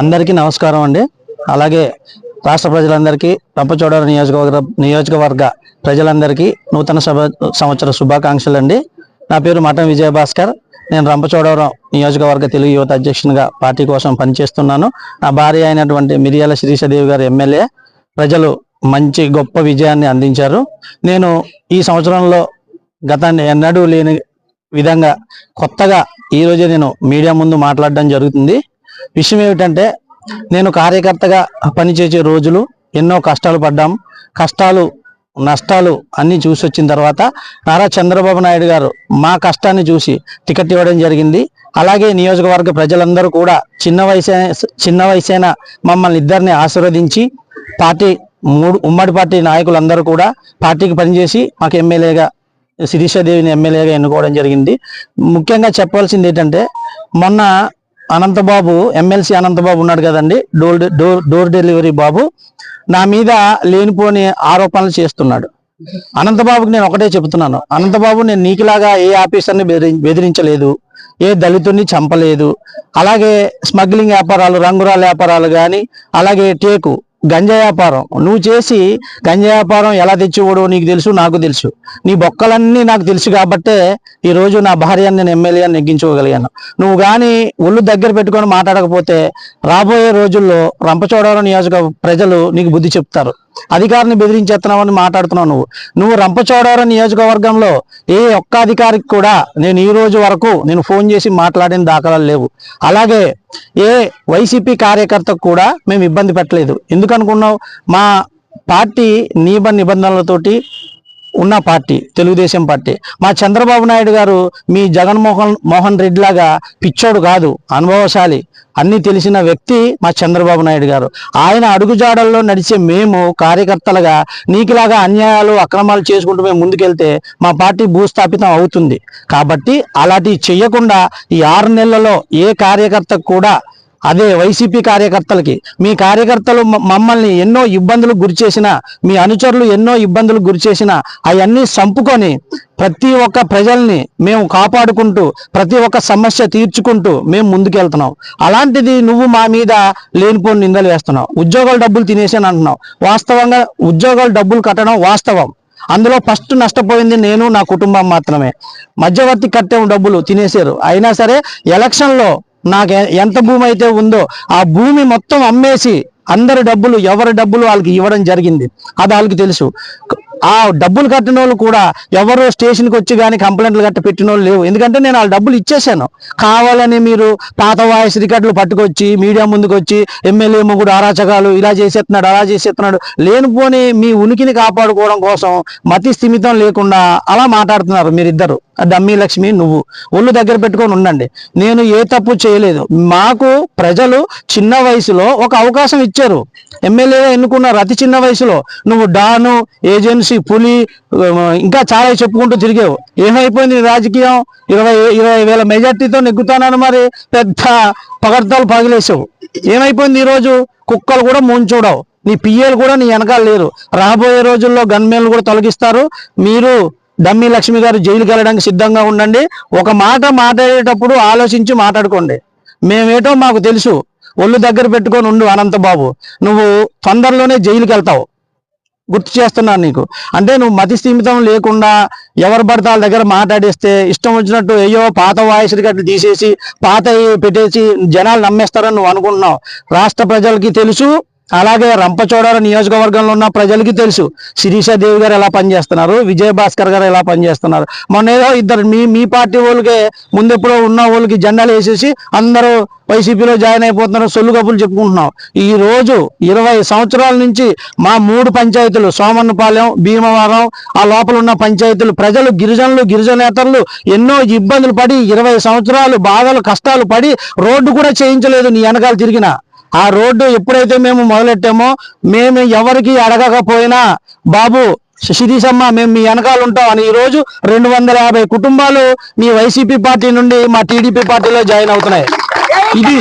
అందరికీ నమస్కారం అండి. అలాగే రాష్ట్ర ప్రజలందరికీ రంపచోడవరం నియోజకవర్గ నియోజకవర్గ ప్రజలందరికీ నూతన సభ సంవత్సర శుభాకాంక్షలు అండి. నా పేరు మఠం విజయభాస్కర్. నేను రంపచోడవరం నియోజకవర్గ తెలుగు యువత అధ్యక్షునిగా పార్టీ కోసం పనిచేస్తున్నాను. నా భార్య అయినటువంటి మిరియాల శిరీషదేవి గారు ఎమ్మెల్యే. ప్రజలు మంచి గొప్ప విజయాన్ని అందించారు. నేను ఈ సంవత్సరంలో గతాన్ని ఎన్నడూ లేని విధంగా కొత్తగా ఈరోజు నేను మీడియా ముందు మాట్లాడడం జరుగుతుంది. విషయం ఏమిటంటే నేను కార్యకర్తగా పనిచేసే రోజులు ఎన్నో కష్టాలు పడ్డాం. కష్టాలు నష్టాలు అన్నీ చూసి వచ్చిన తర్వాత నారా చంద్రబాబు నాయుడు గారు మా కష్టాన్ని చూసి టికెట్ ఇవ్వడం జరిగింది. అలాగే నియోజకవర్గ ప్రజలందరూ కూడా చిన్న వయసే చిన్న వయసైన మమ్మల్ని ఇద్దరిని ఆశీర్వదించి పార్టీ మూడు ఉమ్మడి పార్టీ నాయకులందరూ కూడా పార్టీకి పనిచేసి మాకు ఎమ్మెల్యేగా శిరీషాదేవిని ఎమ్మెల్యేగా ఎన్నుకోవడం జరిగింది. ముఖ్యంగా చెప్పవలసింది ఏంటంటే మొన్న అనంతబాబు ఎమ్మెల్సీ అనంతబాబు ఉన్నాడు కదండి. Door door door delivery Babu. నా మీద లేనిపోని ఆరోపణలు చేస్తున్నాడు. అనంతబాబుకి నేను ఒకటే చెబుతున్నాను. అనంతబాబు నేను నీకులాగా ఏ ఆఫీసర్ని బెదిరి- బెదిరించలేదు ఏ దళితుడిని చంపలేదు. అలాగే స్మగ్లింగ్ వ్యాపారాలు రంగురాల వ్యాపారాలు కానీ అలాగే టేకు గంజా వ్యాపారం. నువ్వు చేసి గంజా వ్యాపారం ఎలా తెచ్చేవాడు నీకు తెలుసు నాకు తెలుసు. నీ బొక్కలన్నీ నాకు తెలుసు కాబట్టే ఈ రోజు నా భార్యని నేను ఎమ్మెల్యే నెగ్గించుకోగలిగాను. నువ్వు కానీ ఒళ్ళు దగ్గర పెట్టుకొని మాట్లాడకపోతే రాబోయే రోజుల్లో రంపచోడవరం నియోజక ప్రజలు నీకు బుద్ధి చెప్తారు. అధికారిని బెదిరించేస్తున్నావని మాట్లాడుతున్నావు నువ్వు. నువ్వు రంపచోడవరం నియోజకవర్గంలో ఏ ఒక్క అధికారికి కూడా నేను ఈ రోజు వరకు నేను ఫోన్ చేసి మాట్లాడిన దాఖలాలు లేవు. అలాగే ఏ వైసీపీ కార్యకర్తకు కూడా మేము ఇబ్బంది పెట్టలేదు. ఎందుకనుకున్నావు మా పార్టీ నియమ నిబంధనలతోటి ఉన్న పార్టీ తెలుగుదేశం పార్టీ. మా చంద్రబాబు నాయుడు గారు మీ జగన్మోహన్ మోహన్ రెడ్డి లాగా పిచ్చోడు కాదు అనుభవశాలి. అన్ని తెలిసిన వ్యక్తి మా చంద్రబాబు నాయుడు గారు. ఆయన అడుగుజాడల్లో నడిచే మేము కార్యకర్తలుగా నీకులాగా అన్యాయాలు అక్రమాలు చేసుకుంటూ మేము ముందుకెళ్తే మా పార్టీ భూస్థాపితం అవుతుంది. కాబట్టి అలాంటివి చెయ్యకుండా ఈ ఆరు నెలలలో ఏ కార్యకర్తకు కూడా అదే వైసీపీ కార్యకర్తలకి. మీ కార్యకర్తలు మమ్మల్ని ఎన్నో ఇబ్బందులకు గురి చేసిన మీ అనుచరులు ఎన్నో ఇబ్బందులకు గురి చేసిన అవన్నీ సంపుకొని ప్రతి ఒక్క ప్రజల్ని మేము కాపాడుకుంటూ ప్రతి ఒక్క సమస్య తీర్చుకుంటూ మేము ముందుకెళ్తున్నాం. అలాంటిది నువ్వు మా మీద లేనిపోని నిందలు వేస్తున్నావు. ఉద్యోగాల డబ్బులు తినేసాను అంటున్నావు. వాస్తవంగా ఉద్యోగాల డబ్బులు కట్టడం వాస్తవం. అందులో ఫస్ట్ నష్టపోయింది నేను నా కుటుంబం మాత్రమే. మధ్యవర్తి కట్టే డబ్బులు తినేశారు. అయినా సరే ఎలక్షన్లో నాకు ఎంత భూమి అయితే ఉందో ఆ భూమి మొత్తం అమ్మేసి అందరి డబ్బులు ఎవరి డబ్బులు వాళ్ళకి ఇవ్వడం జరిగింది. అది వాళ్ళకి తెలుసు. ఆ డబ్బులు కట్టిన వాళ్ళు కూడా ఎవరు స్టేషన్కి వచ్చి కానీ కంప్లైంట్లు గట్ట పెట్టిన వాళ్ళు లేవు. ఎందుకంటే నేను వాళ్ళ డబ్బులు ఇచ్చేసాను. కావాలని మీరు పాత వాయిస్ రికార్డులు పట్టుకొచ్చి మీడియా ముందుకు వచ్చి ఎమ్మెల్యే మొగుడు అరాచకాలు ఇలా చేసేస్తున్నాడు అలా చేసేస్తున్నాడు. లేనిపోని మీ ఉనికిని కాపాడుకోవడం కోసం మతి స్థిమితం లేకుండా అలా మాట్లాడుతున్నారు మీరిద్దరు. డమ్మీ లక్ష్మి నువ్వు. ఒళ్ళు దగ్గర పెట్టుకొని ఉండండి. నేను ఏ తప్పు చేయలేదు. మాకు ప్రజలు చిన్న వయసులో ఒక అవకాశం ఇచ్చారు. ఎమ్మెల్యే ఎన్నుకున్నారు అతి చిన్న వయసులో. నువ్వు డాను ఏజెన్సీ పులి ఇంకా చాలా చెప్పుకుంటూ తిరిగావు. ఏమైపోయింది రాజకీయం? ఇరవై ఇరవై వేల మెజార్టీతో నెగ్గుతానని మరి పెద్ద పగడ్తలు పగిలేసావు ఏమైపోయింది ఈరోజు? కుక్కలు కూడా ముంచూడవు. నీ పిఏలు కూడా నీ వెనకాల లేరు. రాబోయే రోజుల్లో గన్మేన్లు కూడా తొలగిస్తారు. మీరు డమ్మి లక్ష్మి గారు జైలుకి వెళ్ళడానికి సిద్ధంగా ఉండండి. ఒక మాట మాట్లాడేటప్పుడు ఆలోచించి మాట్లాడుకోండి. మేమేటో మాకు తెలుసు. ఒళ్ళు దగ్గర పెట్టుకొని ఉండు అనంతబాబు. నువ్వు తొందరలోనే జైలుకి వెళ్తావు. గుర్తు చేస్తున్నాను నీకు. అంటే నువ్వు మతి స్థిమితం లేకుండా ఎవరు పడితే వాళ్ళ దగ్గర మాట్లాడేస్తే ఇష్టం వచ్చినట్టు అయ్యో పాత వాయిస్ రికార్డులు తీసేసి పాత పెట్టేసి జనాలు నమ్మేస్తారని నువ్వు అనుకుంటున్నావు. రాష్ట్ర ప్రజలకి తెలుసు అలాగే రంపచోడవరం నియోజకవర్గంలో ఉన్న ప్రజలకి తెలుసు. శిరీషాదేవి గారు ఎలా పనిచేస్తున్నారు? విజయ భాస్కర్ గారు ఎలా పనిచేస్తున్నారు? మొన్న ఏదో ఇద్దరు మీ మీ పార్టీ వాళ్ళకే ముందెప్పుడో ఉన్న వాళ్ళకి జెండాలు వేసేసి అందరూ వైసీపీలో జాయిన్ అయిపోతున్నారు సొల్లు కబుర్లు చెప్పుకుంటున్నాం. ఈ రోజు ఇరవై సంవత్సరాల నుంచి మా మూడు పంచాయతీలు సోమన్నపాలెం భీమవరం ఆ లోపల ఉన్న పంచాయతీలు ప్రజలు గిరిజనులు గిరిజనేతరులు ఎన్నో ఇబ్బందులు పడి ఇరవై సంవత్సరాలు బాధలు కష్టాలు పడి రోడ్డు కూడా చేయించలేదు నీ వెనకాల తిరిగినా. ఆ రోడ్డు ఎప్పుడైతే మేము మొదలెట్టామో మేము ఎవరికి అడగకపోయినా బాబు శిరీషమ్మ మేము మీ వెనకాల ఉంటాం అని ఈ రోజు రెండు వందల యాభై కుటుంబాలు మీ వైసీపీ పార్టీ నుండి మా టీడీపీ పార్టీలో జాయిన్ అవుతున్నాయి. ఇది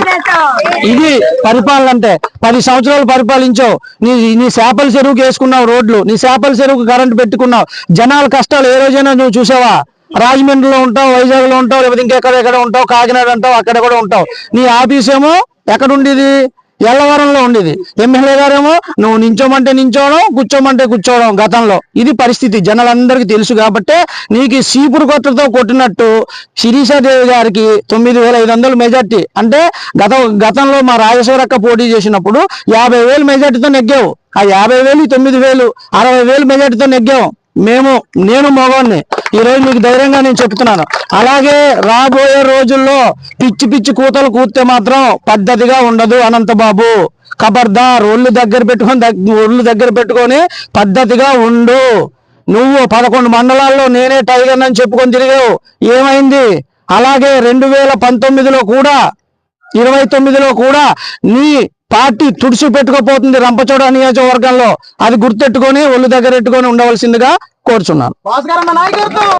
ఇది పరిపాలన అంటే పది సంవత్సరాలు పరిపాలించావు. నీ నీ చేపల చెరువుకి వేసుకున్నావు రోడ్లు నీ చేపల చెరువుకు కరెంటు పెట్టుకున్నావు. జనాల కష్టాలు ఏ రోజైనా నువ్వు చూసావా? రాజమండ్రిలో ఉంటావు వైజాగ్లో ఉంటావు లేకపోతే ఇంకెక్కడ ఎక్కడ ఉంటావు? కాకినాడ ఉంటావు అక్కడ కూడా ఉంటావు. నీ ఆఫీస్ ఏమో ఎక్కడుండేది ఎల్లవరంలో ఉండేది. ఎమ్మెల్యే గారేమో నువ్వు నించోమంటే నించోవడం కూర్చోమంటే కూర్చోవడం గతంలో. ఇది పరిస్థితి. జనాలందరికీ తెలుసు కాబట్టి నీకు సీపురు కొట్టతో కొట్టినట్టు శిరీషాదేవి గారికి తొమ్మిది వేల ఐదు వందలు మెజార్టీ. అంటే గత గతంలో మా రాజేశ్వరక్క పోటీ చేసినప్పుడు యాభై వేలు మెజార్టీతో నెగ్గావు. ఆ యాభై వేలు తొమ్మిది వేలు అరవై వేలు మెజార్టీతో నెగ్గావు. మేము నేను మగవాడిని ఈ రోజు మీకు ధైర్యంగా నేను చెప్తున్నాను. అలాగే రాబోయే రోజుల్లో పిచ్చి పిచ్చి కూతలు కూర్తే మాత్రం పద్ధతిగా ఉండదు అనంతబాబు. కబర్దార్ ఒళ్ళు దగ్గర పెట్టుకొని ఒళ్ళు దగ్గర పెట్టుకొని పద్ధతిగా ఉండు. నువ్వు పదకొండు మండలాల్లో నేనే టైగర్ అని చెప్పుకొని తిరిగావు. ఏమైంది? అలాగే రెండు వేల పంతొమ్మిదిలో కూడా ఇరవై తొమ్మిదిలో కూడా నీ పార్టీ తుడిచి పెట్టుకోపోతుంది రంపచోడ నియోజకవర్గంలో. అది గుర్తెట్టుకొని ఒళ్ళు దగ్గర పెట్టుకొని ఉండవలసిందిగా కోరుచున్నాను.